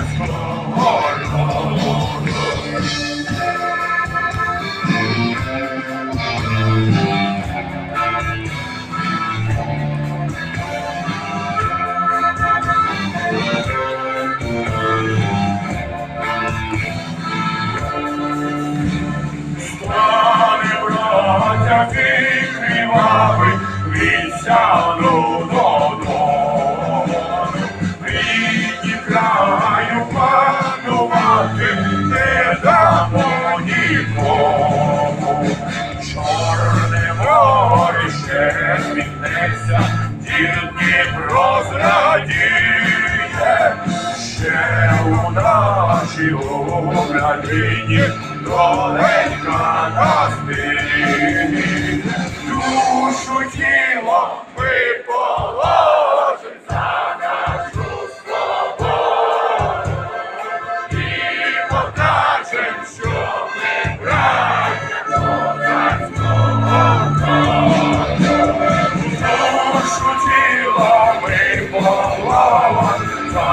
козацького нікому. Чорне море ще змінеться, тільки прозрадіє. Ще у нашій Україні доленька настині. Душу тіло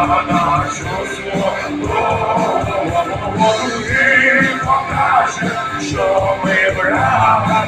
нашого слова, Богу покаже, що ми брата.